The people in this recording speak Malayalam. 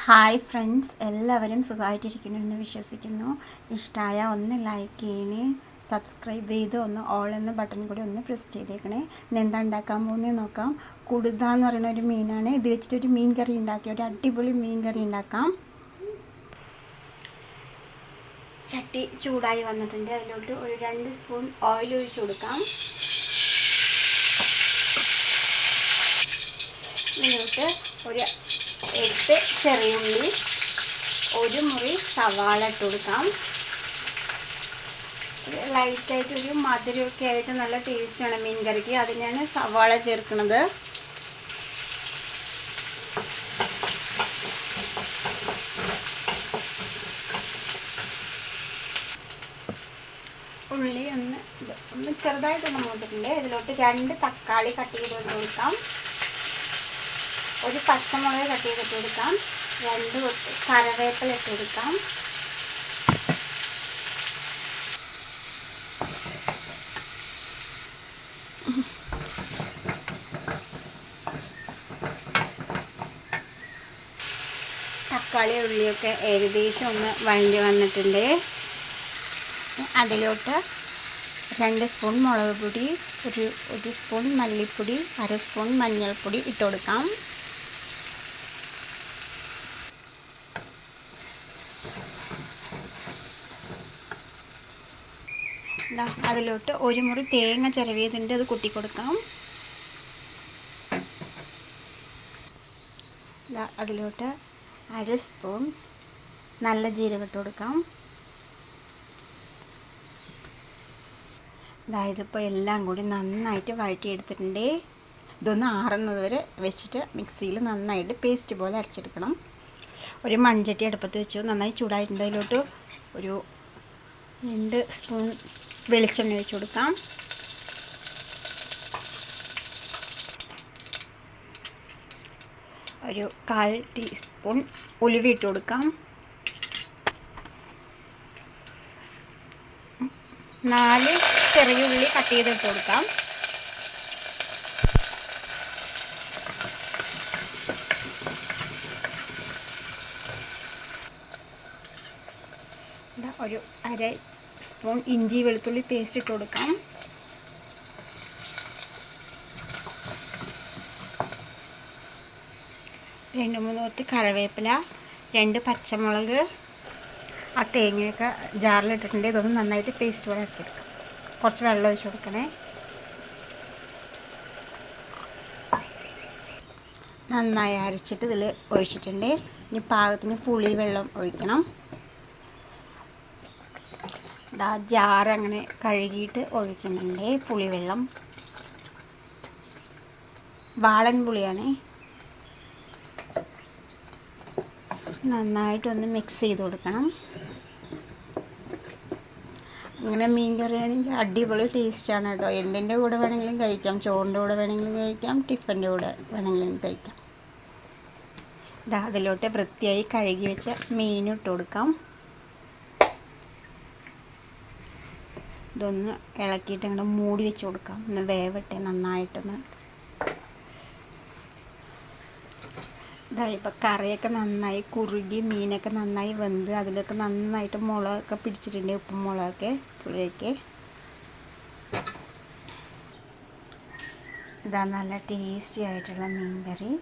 ഹായ് ഫ്രണ്ട്സ് എല്ലാവരും സുഖമായിട്ടിരിക്കുന്നു എന്ന് വിശ്വസിക്കുന്നു. ഇഷ്ടമായ ഒന്ന് ലൈക്ക് ചെയ്യണേ സബ്സ്ക്രൈബ് ചെയ്ത് ഒന്ന് ഓൾ എന്ന ബട്ടൺ കൂടി ഒന്ന് പ്രസ് ചെയ്തേക്കണേ. ഇന്ന് എന്താ ഉണ്ടാക്കാൻ പോകുന്നത് നോക്കാം. കുടുത എന്ന് പറയുന്ന ഒരു മീനാണ്. ഇത് വെച്ചിട്ട് ഒരു മീൻ കറി ഉണ്ടാക്കി. ഒരു അടിപൊളി മീൻ കറി ഉണ്ടാക്കാം. ചട്ടി ചൂടായി വന്നിട്ടുണ്ട്. അതിലോട്ട് ഒരു രണ്ട് സ്പൂൺ ഓയിൽ ഒഴിച്ച് കൊടുക്കാം. ഇതിലോട്ട് ഒരു എട്ട് ചെറിയുള്ളി ഒരു മുറി സവാള ഇട്ട് കൊടുക്കാം. ലൈറ്റായിട്ട് ഒരു മധുരമൊക്കെ ആയിട്ട് നല്ല ടേസ്റ്റാണ് മീൻ കറിക്ക് അതിനാണ് സവാള ചേർക്കുന്നത്. ഉള്ളി ഒന്ന് ഒന്ന് ചെറുതായിട്ടൊന്ന് മൂത്തിട്ടുണ്ട്. ഇതിലോട്ട് രണ്ട് തക്കാളി കട്ട് ചെയ്ത് കൊടുക്കാം. ഒരു പച്ചമുളക് കട്ട് ചെയ്തിട്ട് കൊടുക്കാം രണ്ട് കരവേപ്പില ഇട്ട് തക്കാളി ഉള്ളിയൊക്കെ ഏകദേശം ഒന്ന് വഴണ്ടി വന്നിട്ടുണ്ട്. അതിലോട്ട് രണ്ട് സ്പൂൺ മുളക് പൊടി ഒരു ഒരു സ്പൂൺ മല്ലിപ്പൊടി അര സ്പൂൺ മഞ്ഞൾപ്പൊടി ഇട്ട് കൊടുക്കാം. ദാ അതിലോട്ട് ഒരു മുറി തേങ്ങ ചിരവിയതിന്റെ അത് കുട്ടി കൊടുക്കാം അതിലോട്ട് അര സ്പൂൺ നല്ല ജീരകം ഇട്ട് കൊടുക്കാം. അതായത് ഇപ്പോൾ എല്ലാം കൂടി നന്നായിട്ട് വഴറ്റിയെടുത്തിട്ടുണ്ട്. ഇതൊന്ന് ആറുന്നത് വരെ വെച്ചിട്ട് മിക്സിയിൽ നന്നായിട്ട് പേസ്റ്റ് പോലെ അരച്ചെടുക്കണം. ഒരു മൺചട്ടി അടുപ്പത്ത് വെച്ചു. നന്നായി ചൂടായിട്ടുണ്ട് അതിലോട്ട് ഒരു രണ്ട് സ്പൂൺ വെളിച്ചെണ്ണ ഒഴിച്ച് കൊടുക്കാം. ഒരു കാൽ ടീസ്പൂൺ ഉലുവ ഇട്ട് കൊടുക്കാം. നാല് ചെറിയ ഉള്ളി കട്ട് ചെയ്തിട്ട് കൊടുക്കാം. ഒരു അര സ്പൂൺ ഇഞ്ചി വെളുത്തുള്ളി പേസ്റ്റ് ഇട്ട് കൊടുക്കാം. രണ്ട് മൂന്ന് കൊത്ത് കറിവേപ്പില രണ്ട് പച്ചമുളക് ആ തേങ്ങയൊക്കെ ജാറിലിട്ടിട്ടുണ്ട് ഇതൊന്ന് നന്നായിട്ട് പേസ്റ്റ് പോലെ അരച്ചെടുക്കാം. കുറച്ച് വെള്ളം ഒഴിച്ച് കൊടുക്കണേ. നന്നായി അരച്ചിട്ട് ഇതിൽ ഒഴിച്ചിട്ടുണ്ട്. ഇനി പാകത്തിന് പുളി വെള്ളം ഒഴിക്കണം. ഇതാ ജാർ അങ്ങനെ കഴുകിയിട്ട് ഒഴിക്കുന്നുണ്ട്. പുളിവെള്ളം. വാളൻ പുളിയാണ്. നന്നായിട്ടൊന്ന് മിക്സ് ചെയ്ത് കൊടുക്കണം. അങ്ങനെ മീൻ കറി ആണെങ്കിൽ അടിപൊളി ടേസ്റ്റാണ് കേട്ടോ. എന്തിന്റെ കൂടെ വേണമെങ്കിലും കഴിക്കാം. ചോറിന്റെ കൂടെ വേണമെങ്കിലും കഴിക്കാം. ടിഫിന്റെ കൂടെ വേണമെങ്കിലും കഴിക്കാം. അതിലോട്ട് വൃത്തിയായി കഴുകി വെച്ച മീൻ ഇട്ട് കൊടുക്കാം. ഇതൊന്ന് ഇളക്കിയിട്ട് ഇങ്ങനെ മൂടി വെച്ച് കൊടുക്കാം. ഒന്ന് വേവട്ടെ നന്നായിട്ടൊന്ന്. ഇതാ ഇപ്പം കറിയൊക്കെ നന്നായി കുറുകി മീനൊക്കെ നന്നായി വെന്ത് അതിലൊക്കെ നന്നായിട്ട് മുളകൊക്കെ പിടിച്ചിട്ടുണ്ട് ഉപ്പും മുളകൊക്കെ പുളിയൊക്കെ. ഇതാ നല്ല ടേസ്റ്റി ആയിട്ടുള്ള മീൻ കറി